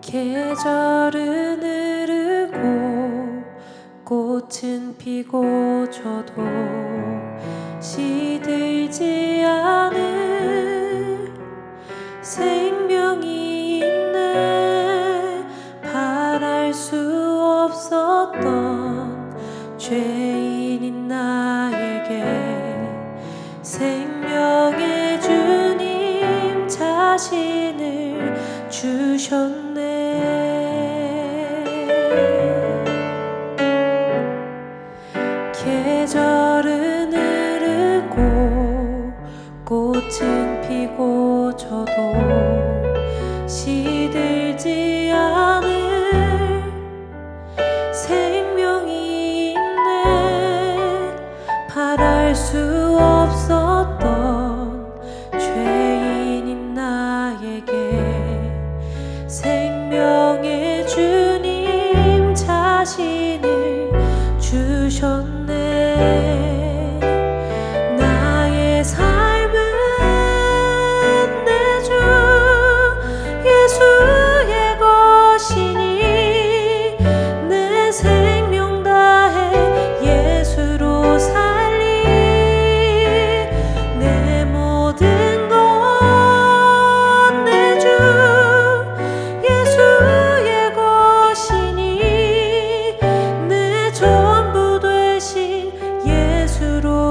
계절은 흐르고 꽃은 피고 저도 시들지 않을 생명이 있네. 바랄 수 없었던 죄 오셨네. 계절은 흐르고 꽃은 피고 저도 시들지 않을 생명이 있네. 바랄 수 생명의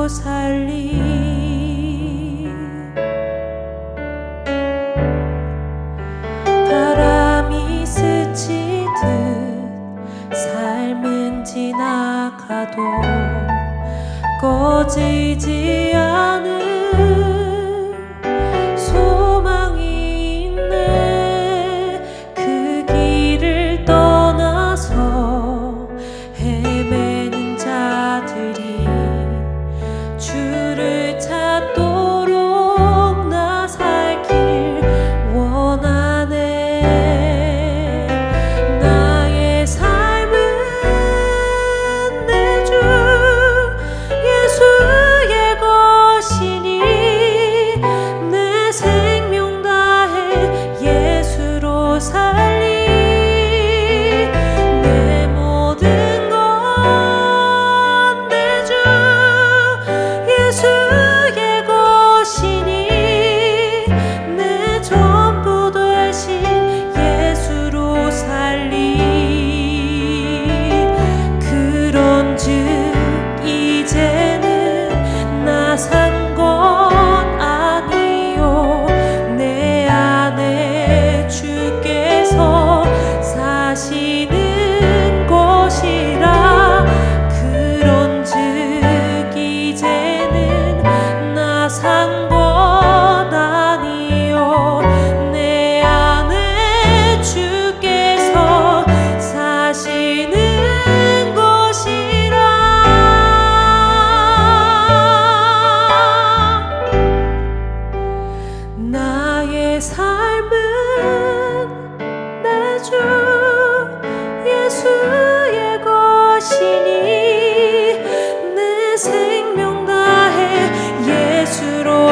살리. 바람이 스치듯 삶은 지나가도 꺼지지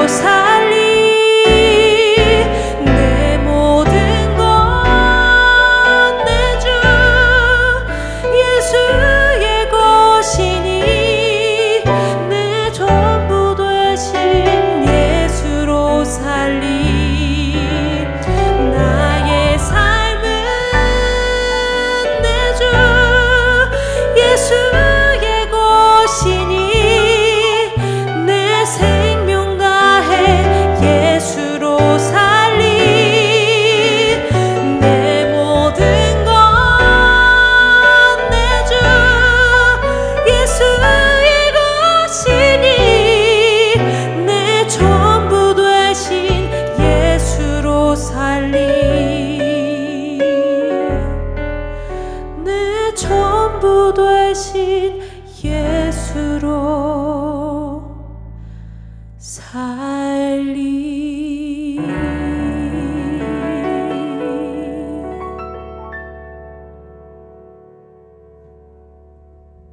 보사 心。